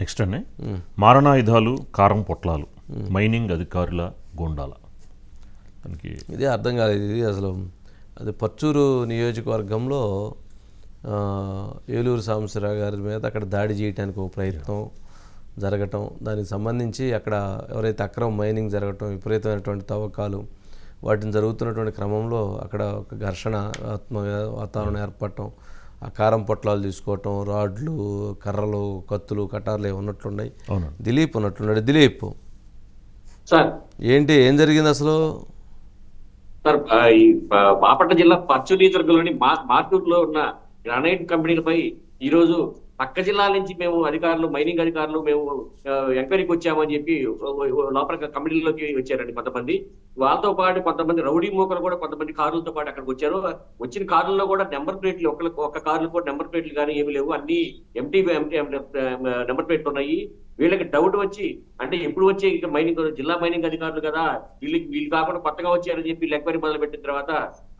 Next అండి మారణాయుధాలు కారం పొట్లాలు మైనింగ్ అధికారుల గోండాల. దానికి ఇదే అర్థం కాలేదు. ఇది అసలు అది పర్చూరు నియోజకవర్గంలో ఏలూరు సాంబశివరావు గారి మీద అక్కడ దాడి చేయడానికి ఒక ప్రయత్నం జరగటం దానికి సంబంధించి అక్కడ ఎవరైతే అక్రమ మైనింగ్ జరగటం విపరీతమైనటువంటి తవ్వకాలు వాటిని జరుగుతున్నటువంటి క్రమంలో అక్కడ ఒక ఘర్షణ ఆత్మ వాతావరణం ఏర్పడటం కారం పొట్లాలు తీసుకోవటం రాడ్లు కర్రలు కత్తులు కటార్లు ఏమి ఉన్నట్లున్నాయి. దిలీప్ ఉన్నట్లున్నాడు. దిలీప్. సార్. ఏంటి ఏం జరిగింది అసలు? సార్ ఆ, ఈ బాపట్ల జిల్లా పచ్చు నియోజకవర్గంలోని మా మార్టూరులో ఉన్న గ్రానైట్ కంపెనీలపై ఈ రోజు పక్క జిల్లాల నుంచి మేము అధికారులు మైనింగ్ అధికారులు మేము ఎంక్వైరీకి వచ్చామని చెప్పి లోపల కమిటీలోకి వచ్చారండి కొంతమంది. వాళ్ళతో పాటు కొంతమంది రౌడీ మోకలు కూడా కొంతమంది కార్లతో పాటు అక్కడికి వచ్చారు. వచ్చిన కార్లలో కూడా నెంబర్ ప్లేట్లు ఒక ఒక కార్లు కూడా నెంబర్ ప్లేట్లు కానీ ఏమి లేవు. అన్ని ఎంటీ నెంబర్ ప్లేట్లు ఉన్నాయి. వీళ్ళకి డౌట్ వచ్చి అంటే ఎప్పుడు వచ్చే మైనింగ్ జిల్లా మైనింగ్ అధికారులు కదా వీళ్ళకి వీళ్ళు కాకుండా కొత్తగా వచ్చారని చెప్పి వీళ్ళు ఎంక్వైరీ మొదలు పెట్టిన తర్వాత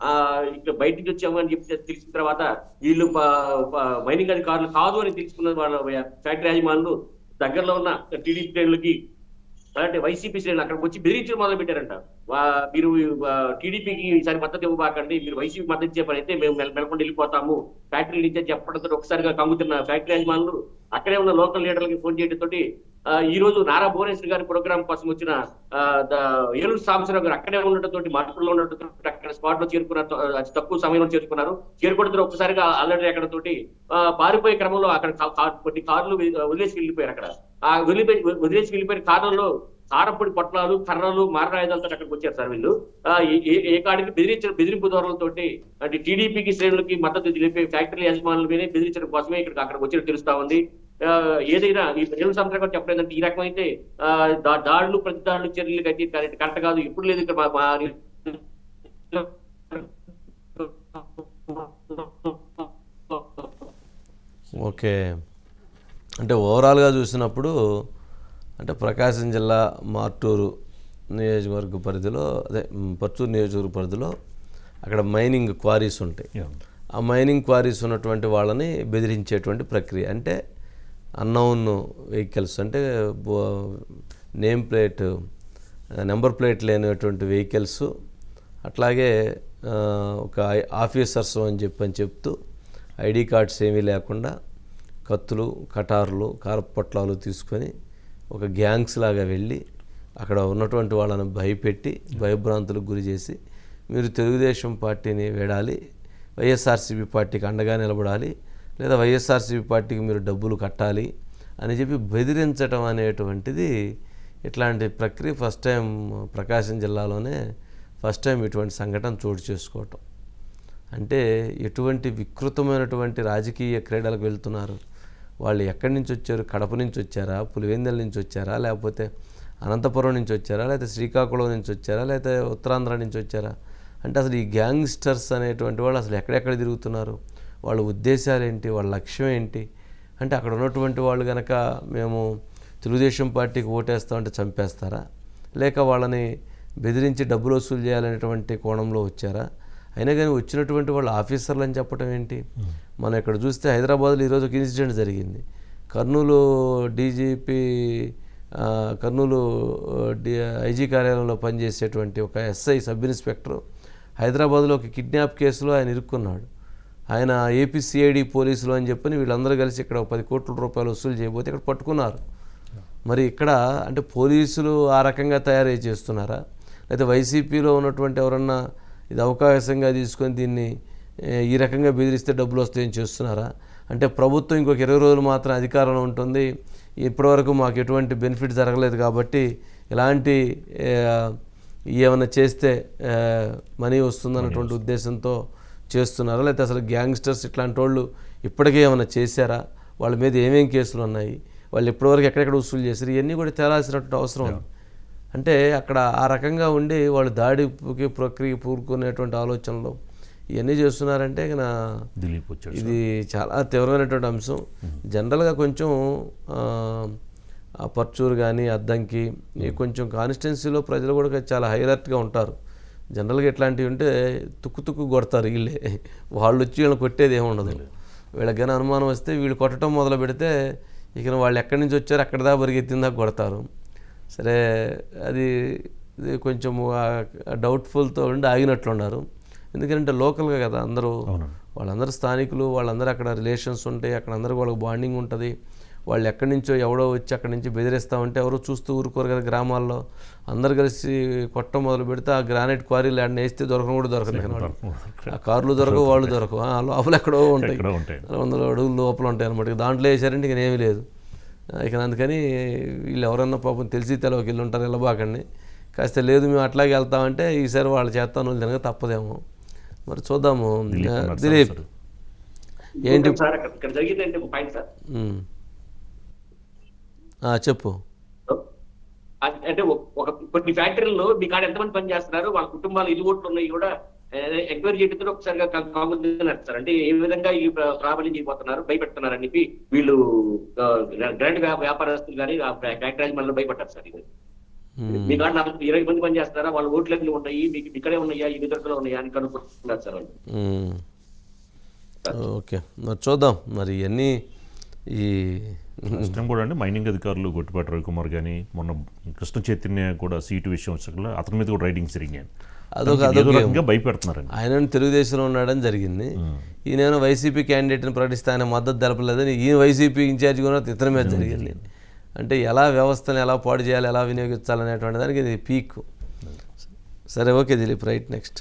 ఆ ఇక్కడ బయటికి వచ్చాము అని చెప్పి తెలిసిన తర్వాత వీళ్ళు ప- ప- మైనింగ్ అధికారులు కాదు అని తెలుసుకున్న వాళ్ళ ఫ్యాక్టరీ యాజమానులు. దగ్గరలో ఉన్న టీడీపీ శ్రేణులకి అలాంటి వైసీపీ శ్రేణులు అక్కడికి వచ్చి బెదిరించడం మొదలు పెట్టారంట మీరు టీడీపీకి ఈసారి మద్దతు ఇవ్వబాకండి మీరు వైసీపీ మద్దతు ఇచ్చే పని అయితే మేము మెల- మెలకుండా వెళ్ళిపోతాము. ఫ్యాక్టరీ నుంచి చెప్పడంతో ఒకసారిగా కమ్ముతున్న ఫ్యాక్టరీ యజమానులు అక్కడే ఉన్న లోకల్ లీడర్లకి ఫోన్ చేయడంతో ఈ రోజు నారా భువనేశ్వర్ గారి ప్రోగ్రామ్ కోసం వచ్చిన ఏలూరు సాంబశివరావు గారు అక్కడే ఉండటంతో మార్పులో ఉండటంతో అక్కడ స్పాట్లో చేరుకున్నారు అతి తక్కువ సమయంలో చేరుకున్నారు. చేరుకోవడంతో ఒక్కసారిగా ఆల్రెడీ అక్కడ తోటి ఆ, పారిపోయే క్రమంలో అక్కడ కొన్ని కార్లు వదిలేసి వెళ్ళిపోయారు అక్కడ. ఆ వదిలిపోయి వదిలేసి వెళ్ళిపోయిన కార్లలో కారపొడి పొట్లాలు కర్రలు మారరాయుధాలతో అక్కడికి వచ్చారు సార్ వీళ్ళు. ఏ- ఏ- కాడికి బెదిరించిన బెదిరింపు ధోరణులతోటి అంటే టీడీపీకి శ్రేణులకి మద్దతు తెలిపే ఫ్యాక్టరీ యజమానుల మీదే బెదిరించడం కోసమే ఇక్కడ అక్కడికి వచ్చినట్టు తెలుస్తా ఉంది. ఏదైనా ఈ ప్రజల సందర్భంగా చెప్పలేదంటే ఈ రకమైతే దాడులు ప్రతి దాడులు చర్యలు అయితే కరెక్ట్ కరెక్ట్ కాదు. ఇప్పుడు లేదు ఇక్కడ ఓకే. అంటే ఓవరాల్గా చూసినప్పుడు అంటే ప్రకాశం జిల్లా మార్టూరు నియోజకవర్గ పరిధిలో అదే పర్చూరు నియోజకవర్గ పరిధిలో అక్కడ మైనింగ్ క్వారీస్ ఉంటాయి. ఆ మైనింగ్ క్వారీస్ ఉన్నటువంటి వాళ్ళని బెదిరించేటువంటి ప్రక్రియ. అంటే అన్నౌన్ వెహికల్స్ అంటే నేమ్ ప్లేట్ నెంబర్ ప్లేట్ లేనటువంటి వెహికల్స్ అట్లాగే ఒక ఆఫీసర్స్ అని చెప్పని చెప్తూ ఐడి కార్డ్స్ ఏమీ లేకుండా కత్తులు కటార్లు కారపొట్లాలు తీసుకొని ఒక గ్యాంగ్స్ లాగా వెళ్ళి అక్కడ ఉన్నటువంటి వాళ్ళని భయపెట్టి భయభ్రాంతులకు గురి చేసి మీరు తెలుగుదేశం పార్టీని వేడాలి వైఎస్ఆర్సీపీ పార్టీకి అండగా నిలబడాలి లేదా వైఎస్ఆర్సీపీ పార్టీకి మీరు డబ్బులు కట్టాలి అని చెప్పి బెదిరించడం అనేటువంటిది ఇట్లాంటి ప్రక్రియ ఫస్ట్ టైం ప్రకాశం జిల్లాలోనే ఫస్ట్ టైం ఇటువంటి సంఘటన చోటు చేసుకోవటం. అంటే ఎటువంటి వికృతమైనటువంటి రాజకీయ క్రీడలకు వెళ్తున్నారు? వాళ్ళు ఎక్కడి నుంచి వచ్చారు? కడప నుంచి వచ్చారా? పులివెందుల నుంచి వచ్చారా? లేకపోతే అనంతపురం నుంచి వచ్చారా? లేకపోతే శ్రీకాకుళం నుంచి వచ్చారా? లేకపోతే ఉత్తరాంధ్ర నుంచి వచ్చారా? అంటే అసలు ఈ గ్యాంగ్స్టర్స్ అనేటువంటి వాళ్ళు అసలు ఎక్కడెక్కడ తిరుగుతున్నారు? వాళ్ళ ఉద్దేశాలు ఏంటి వాళ్ళ లక్ష్యం ఏంటి? అంటే అక్కడ ఉన్నటువంటి వాళ్ళు కనుక మేము తెలుగుదేశం పార్టీకి ఓటేస్తామంటే చంపేస్తారా? లేక వాళ్ళని బెదిరించి డబ్బులు వసూలు చేయాలనేటువంటి కోణంలో వచ్చారా? అయినా కానీ వచ్చినటువంటి వాళ్ళు ఆఫీసర్లు అని చెప్పడం ఏంటి? మనం ఇక్కడ చూస్తే హైదరాబాద్లో ఈరోజు ఒక ఇన్సిడెంట్ జరిగింది. Kurnool DGP Kurnool D IG కార్యాలయంలో పనిచేసేటువంటి ఒక ఎస్ఐ సబ్ ఇన్స్పెక్టర్ హైదరాబాద్లో ఒక కిడ్నాప్ కేసులో ఆయన ఇరుక్కున్నాడు. ఆయన ఏపీసీఐడి పోలీసులు అని చెప్పని వీళ్ళందరూ కలిసి ఇక్కడ ఒక పది కోట్ల రూపాయలు వసూలు చేయబోతే ఇక్కడ పట్టుకున్నారు. మరి ఇక్కడ అంటే పోలీసులు ఆ రకంగా తయారై చేస్తున్నారా? లేదా వైసీపీలో ఉన్నటువంటి ఎవరన్నా ఇది అవకాశంగా తీసుకొని దీన్ని ఈ రకంగా బెదిరిస్తే డబ్బులు వస్తాయని చేస్తున్నారా? అంటే ప్రభుత్వం ఇంకొక ఇరవై రోజులు మాత్రం అధికారంలో ఉంటుంది. ఇప్పటివరకు మాకు ఎటువంటి బెనిఫిట్ జరగలేదు కాబట్టి ఇలాంటి ఏమైనా చేస్తే మనీ వస్తుందన్నటువంటి ఉద్దేశంతో చేస్తున్నారా? లేకపోతే అసలు గ్యాంగ్స్టర్స్ ఇట్లాంటి వాళ్ళు ఇప్పటికే ఏమైనా చేశారా? వాళ్ళ మీద ఏమేం కేసులు ఉన్నాయి? వాళ్ళు ఇప్పటివరకు ఎక్కడెక్కడ వసూలు చేశారు? ఇవన్నీ కూడా తేలాల్సినటువంటి అవసరం ఉంది. అంటే అక్కడ ఆ రకంగా ఉండి వాళ్ళు దాడికి ప్రక్రియ పూరుకునేటువంటి ఆలోచనలు ఇవన్నీ చేస్తున్నారంటే నా దిలీప్ వచ్చాడు ఇది చాలా తీవ్రమైనటువంటి అంశం. జనరల్గా కొంచెం పర్చూరు కానీ అద్దంకి కొంచెం కాన్స్టిట్యున్సీలో ప్రజలు కూడా చాలా హైలర్ట్గా ఉంటారు. జనరల్గా ఇట్లాంటివి ఉంటే తుక్కు తుక్కు కొడతారు వీళ్ళే వాళ్ళు వచ్చి వీళ్ళని కొట్టేది ఏమి ఉండదు. వీళ్ళకి కానీ అనుమానం వస్తే వీళ్ళు కొట్టడం మొదలు పెడితే ఇక వాళ్ళు ఎక్కడి నుంచి వచ్చారో అక్కడ దాకా పరిగెత్తిన దాకా కొడతారు. సరే అది కొంచెం డౌట్ఫుల్తో ఉండి ఆగినట్లున్నారు. ఎందుకంటే లోకల్గా కదా అందరూ. వాళ్ళందరూ స్థానికులు వాళ్ళందరూ అక్కడ రిలేషన్స్ ఉంటాయి అక్కడ అందరూ వాళ్ళకి బాండింగ్ ఉంటుంది. వాళ్ళు ఎక్కడి నుంచో ఎవడో వచ్చి అక్కడి నుంచి బెదిరిస్తా ఉంటే ఎవరు చూస్తూ ఊరుకోరు కదా గ్రామాల్లో. అందరు కలిసి కొట్ట మొదలు పెడితే ఆ గ్రానైట్ క్వారీలు ఆడిన వేస్తే దొరకడం కూడా దొరకదు ఇక వాళ్ళు. ఆ కార్లు దొరకవు వాళ్ళు దొరకవు. ఆ లోపల ఎక్కడో ఉంటాయి. ఎక్కడో ఉంటాయి. వందల అడుగులు లోపల ఉంటాయి అనమాట దాంట్లో వేసారంటే ఇక ఏమీ లేదు. ఇక అందుకని వీళ్ళు ఎవరన్నా పాపం తెలిసి తెలవకి వెళ్ళి ఉంటారు వెళ్ళబాకండి కాస్త లేదు మేము అట్లాగే వెళ్తామంటే ఈసారి వాళ్ళు చేస్తాను తినక తప్పదేమో. మరి చూద్దాము. దిలీప్ ఏంటి సార్ అక్కడ ఇక్కడ జరిగింది అంటే ఒక పాయింట్ సార్ ఉమ్. ఆ, చెప్పు. అంటే ఒక- కొన్ని ఫ్యాక్టరీల్లో మీ కాడ ఎంతమంది పని చేస్తున్నారు? వాళ్ళ కుటుంబాలు ఇల్లు ఓట్లు ఉన్నాయి కూడా ఎంక్వైరీ చేయడంతో ఒకసారిగా కాంగ్రెస్ సార్. అంటే ఏ విధంగా ఈ ప్ర- ప్రాబల్యం చేయబోతున్నారు భయపెడుతున్నారు అని చెప్పి వీళ్ళు గ్రాండ్ వ్యాపారస్తులు కానీ ఫ్యాక్టరీ మనలో భయపడ్డారు సార్ ఇది. మీ కాడ ఇరవై మంది పని చేస్తారా వాళ్ళ ఓట్లు ఎన్ని ఉన్నాయి? మీకు ఇక్కడే ఉన్నాయా? ఈ నిదర్శనలు ఉన్నాయా? అని కనుక్కుంటున్నారు సార్. ఓకే. మరి చూద్దాం. మరి ఇవన్నీ ఈ ఫస్ట్ టైం కూడా అండి మైనింగ్ అధికారులు గొట్టిపాటి రవికుమార్ కానీ మొన్న కృష్ణ చైతన్య కూడా సీటు విషయం వచ్చకుండా అతని మీద కూడా రైడింగ్స్ జరిగాయి అదొక అదొక రకంగా భయపెడుతున్నారండి. ఆయన తెలుగుదేశంలో ఉన్నాడని జరిగింది. ఈయన వైసీపీ క్యాండిడేట్ని ప్రకటిస్తే ఆయన మద్దతు తెలపలేదని ఈయన వైసీపీ ఇన్ఛార్జ్ కూడా ఇతని మీద జరిగింది. అంటే ఎలా వ్యవస్థను ఎలా పాడు చేయాలి ఎలా వినియోగించాలనేటువంటి దానికి ఇది పీక్. సరే ఓకే దిలీప్ రైట్ నెక్స్ట్.